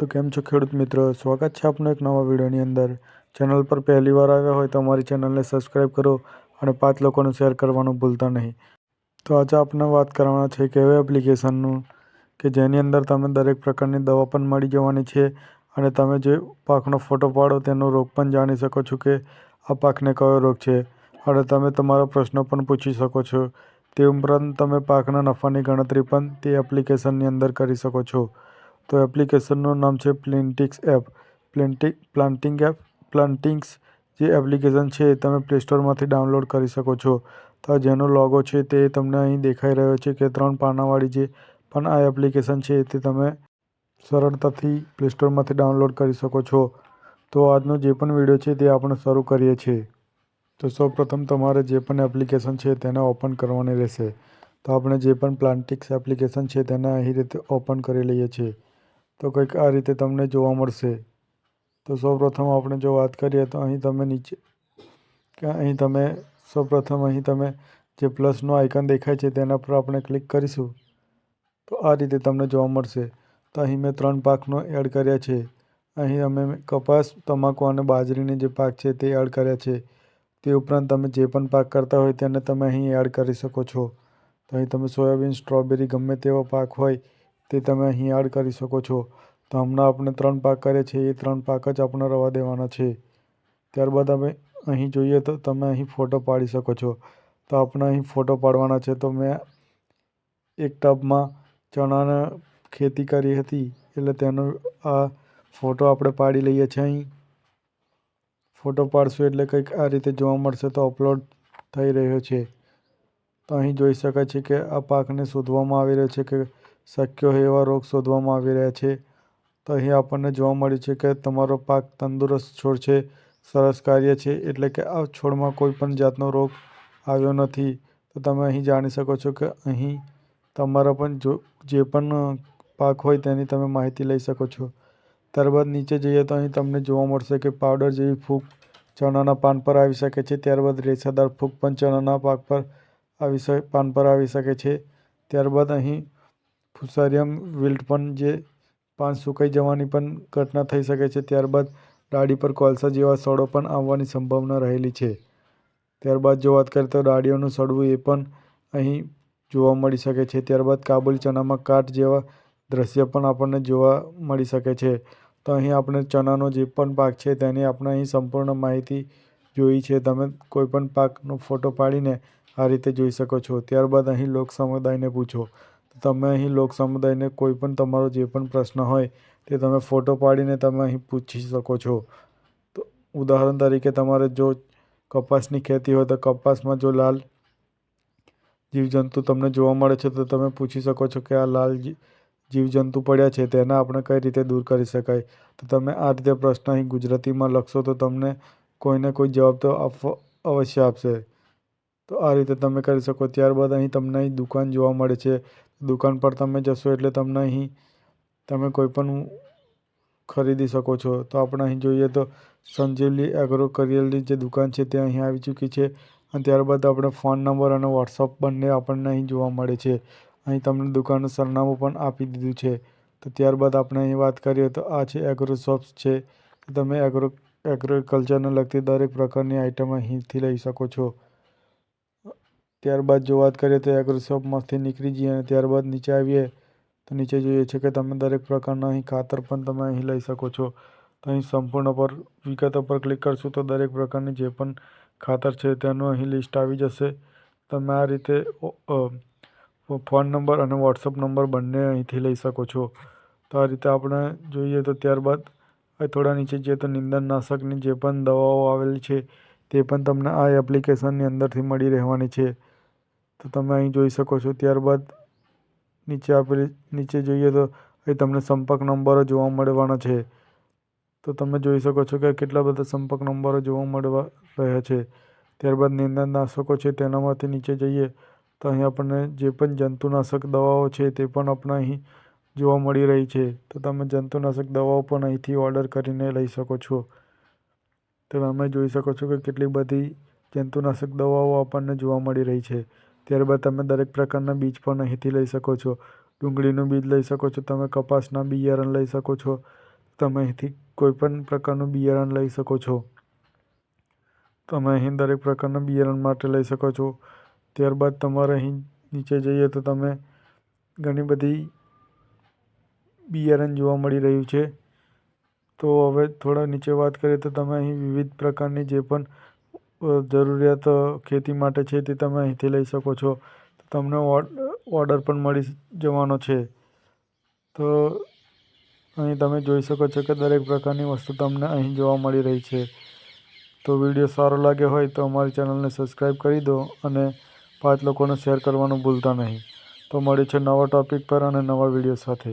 તો કેમ છો ખેડૂત મિત્રો? સ્વાગત છે આપનું એક નવા વિડીયોની અંદર. ચેનલ પર પહેલી વાર આવ્યા હોય તો અમારી ચેનલને સબસ્ક્રાઈબ કરો અને પાંચ લોકોને શેર કરવાનું ભૂલતા નહીં. તો આજે આપણે વાત કરવાના છે એક એવી એપ્લિકેશનનું કે જેની અંદર તમે દરેક પ્રકારની દવા પણ મળી જવાની છે અને તમે જે પાકનો ફોટો પાડો તેનો રોગ પણ જાણી શકો છો કે આ પાકને કયો રોગ છે. અને તમે તમારા પ્રશ્નો પણ પૂછી શકો છો. તે ઉપરાંત તમે પાકના નફાની ગણતરી પણ તે એપ્લિકેશનની અંદર કરી શકો છો. તો એપ્લિકેશનનું નામ છે Plantix app Plantix planting app plantings જે એપ્લિકેશન છે તમે પ્લે સ્ટોરમાંથી ડાઉનલોડ કરી શકો છો. તો જેનો લોગો છે તે તમને અહીં દેખાઈ રહ્યો છે કે ત્રણ પાનાવાળી જે પણ આ એપ્લિકેશન છે તે તમે સરળતાથી પ્લે સ્ટોરમાંથી ડાઉનલોડ કરી શકો છો. તો આજનો જે પણ વીડિયો છે તે આપણે શરૂ કરીએ છીએ. તો સૌપ્રથમ તમારે જે પણ એપ્લિકેશન છે તેને ઓપન કરવાની રહેશે. તો આપણે જે પણ પ્લાન્ટિક્સ એપ્લિકેશન છે તેને અહીં રીતે ઓપન કરી લઈએ છીએ. તો કંઈક આ રીતે તમને જોવા મળશે. તો સૌપ્રથમ આપણે જો વાત કરીએ તો અહીં તમે નીચે, કે અહીં તમે સૌપ્રથમ અહીં તમે જે પ્લસનું આઇકન દેખાય છે તેના પર આપણે ક્લિક કરીશું. તો આ રીતે તમને જોવા મળશે. તો અહીં મેં ત્રણ પાકનો એડ કર્યા છે. અહીં અમે કપાસ, તમાકુ અને બાજરીની જે પાક છે તે એડ કર્યા છે. તે ઉપરાંત તમે જે પણ પાક કરતા હોય તેને તમે અહીં એડ કરી શકો છો. તો અહીં તમે સોયાબીન, સ્ટ્રોબેરી ગમે તેવો પાક હોય તે તમે અહીં એડ કરી શકો છો. તો હમણાં આપણે ત્રણ પાક કરીએ છીએ એ ત્રણ પાક જ આપણે રવા દેવાના છે. ત્યારબાદ અમે અહીં જોઈએ તો તમે અહીં ફોટો પાડી શકો છો. તો આપણે અહીં ફોટો પાડવાના છે. તો મેં એક ટબમાં ચણાને ખેતી કરી હતી, એટલે તેનો આ ફોટો આપણે પાડી લઈએ છીએ અહીં. ફોટો પાડશું એટલે કંઈક આ રીતે જોવા મળશે તો અપલોડ થઈ રહ્યો છે. તો અહીં જોઈ શકાય છે કે આ પાકને શોધવામાં આવી રહ્યો છે કે શક્ય હોય એવા રોગ શોધવામાં આવી રહ્યા છે. તો અહીં આપણને જોવા મળ્યું છે કે તમારો પાક તંદુરસ્ત છોડ છે, સરસ કાર્ય છે, એટલે કે આ છોડમાં કોઈ પણ જાતનો રોગ આવ્યો નથી. તો તમે અહીં જાણી શકો છો કે અહીં તમારા પણ જો, જે પણ પાક હોય તેની તમે માહિતી લઈ શકો છો. ત્યારબાદ નીચે જઈએ તો અહીં તમને જોવા મળશે કે પાવડર જેવી ફૂગ ચણાના પાન પર આવી શકે છે. ત્યારબાદ રેસાદાર ફૂગ પણ ચણાના પાક પર આવી પાન પર આવી શકે છે. ત્યારબાદ અહીં ફુસારિયમ વિલ્ટ પણ જે પાન સુકાઈ જવાની પણ ઘટના થઈ શકે છે, ત્યારબાદ ડાળી પર કોલસા જેવા સડો પણ આવવાની સંભાવના રહેલી છે. ત્યારબાદ જો વાત કરીએ તો ડાળીઓનું સડવું એ પણ અહીં જોવા મળી શકે છે. ત્યારબાદ કાબુલી ચનામાં કાટ જેવા દ્રશ્ય પણ આપણને જોવા મળી શકે છે. તો અહીં આપણે ચણાનો જે પણ પાક છે તેની આપણે અહીં સંપૂર્ણ માહિતી જોઈ છે. તમે કોઈ પણ પાકનો ફોટો પાડીને આ રીતે જોઈ શકો છો. ત્યારબાદ અહીં લોક સમુદાયને પૂછો. તમે અહીં લોક સમુદાયને કોઈ પણ તમારો જે પણ પ્રશ્ન હોય તે તમે ફોટો પાડીને તમે અહીં પૂછી શકો છો. તો ઉદાહરણ તરીકે તમારે જો કપાસની ખેતી હોય તો કપાસમાં જો લાલ જીવજંતુ તમને જોવા મળે છે તો તમે પૂછી શકો છો કે આ લાલ જીવજંતુ પડ્યા છે તેને આપણે કઈ રીતે દૂર કરી શકાય? તો તમે આ રીતે પ્રશ્ન અહીં ગુજરાતીમાં લખશો તો તમને કોઈને કોઈ જવાબ તો આપવો અવશ્ય આપશે. તો આ રીતે તમે કરી શકો. ત્યારબાદ અહીં તમને અહીં દુકાન જોવા મળે છે. દુકાન પર તમે જશો એટલે તમને અહીં તમે કોઈ પણ ખરીદી શકો છો. તો આપણે અહીં જોઈએ તો સંજીવલી એગ્રો કરિયરની જે દુકાન છે તે અહીં આવી ચૂકી છે. અને ત્યારબાદ આપણે ફોન નંબર અને વોટ્સઅપ બંને આપણને અહીં જોવા મળે છે. અહીં તમને દુકાનનું સરનામું પણ આપી દીધું છે. તો ત્યારબાદ આપણે અહીં વાત કરીએ તો આ છે એગ્રો શોપ્સ છે. તમે એગ્રો એગ્રીકલ્ચરને લગતી દરેક પ્રકારની આઇટમ અહીંથી લઈ શકો છો. ત્યારબાદ જો વાત કરીએ તો એગ્રો શોપમાંથી નીકળી જઈએ અને ત્યારબાદ નીચે આવીએ, તો નીચે જોઈએ છે કે તમે દરેક પ્રકારના અહીં ખાતર પણ તમે અહીં લઈ શકો છો. તો અહીં સંપૂર્ણ પર વિગતો પર ક્લિક કરશું તો દરેક પ્રકારની જે પણ ખાતર છે તેનું અહીં લિસ્ટ આવી જશે. તમે આ રીતે ફોન નંબર અને વોટ્સઅપ નંબર બંને અહીંથી લઈ શકો છો. તો આ રીતે આપણે જોઈએ તો ત્યારબાદ થોડા નીચે જઈએ તો નિંદણનાશકની જે પણ દવાઓ આવેલી છે તે પણ તમને આ એપ્લિકેશનની અંદરથી મળી રહેવાની છે. તો તમે અહીં જોઈ શકો છો, ત્યારબાદ નીચે આપેલી, નીચે જોઈએ તો અહીં તમને સંપર્ક નંબરો જોવા મળવાના છે. તો તમે જોઈ શકો છો કે કેટલા બધા સંપર્ક નંબરો જોવા મળવા રહ્યા છે. ત્યારબાદ નિંદનનાશકો છે, તેનામાંથી નીચે જઈએ તો અહીં આપણને જે પણ જંતુનાશક દવાઓ છે, તે પણ આપણે અહીં જોવા મળી રહી છે. તો તમે જંતુનાશક દવાઓ પણ અહીંથી ઓર્ડર કરીને લઈ શકો છો. તો તમે જોઈ શકો છો કે કેટલી બધી જંતુનાશક દવાઓ આપણને જોવા મળી રહી છે. ત્યારબાદ તમે દરેક પ્રકારના બીજ પણ અહીંથી લઈ શકો છો. ડુંગળીનું બીજ લઈ શકો છો, તમે કપાસના બિયારણ લઈ શકો છો, તમે અહીંથી કોઈપણ પ્રકારનું બિયારણ લઈ શકો છો. તમે અહીં દરેક પ્રકારના બિયારણ માટે લઈ શકો છો. ત્યારબાદ તમારે અહીં નીચે જઈએ તો તમે ઘણી બધી બિયારણ જોવા મળી રહ્યું છે. તો હવે થોડા નીચે વાત કરીએ તો તમે અહીં વિવિધ પ્રકારની જે પણ જરૂરિયાત ખેતી માટે છે તે તમે અહીંથી લઈ શકો છો. તમને ઓર્ડર પણ મળી જવાનો છે. તો અહીં તમે જોઈ શકો છો કે દરેક પ્રકારની વસ્તુ તમને અહીં જોવા મળી રહી છે. તો વીડિયો સારો લાગ્યો હોય તો અમારી ચેનલને સબસ્ક્રાઈબ કરી દો અને પાંચ લોકોને શેર કરવાનું ભૂલતા નહીં. તો મળે છે નવા ટૉપિક પર અને નવા વીડિયો સાથે.